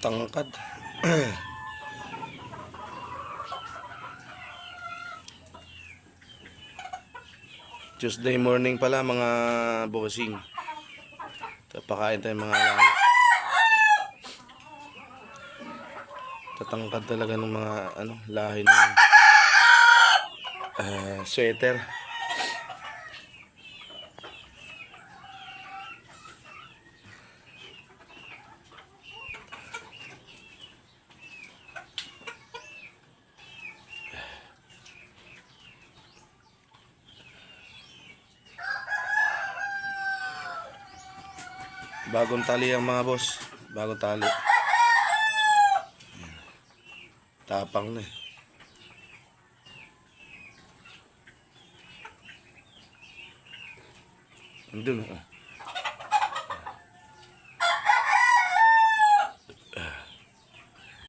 Tangkad. Tuesday morning pala mga bossing. Tapakain tayo mga alaga. Tatangkad talaga ng mga ano, lahi ng ah, sweater. Bagong tali ang mga boss. Bagong tali. Tapang na eh. Andun oh.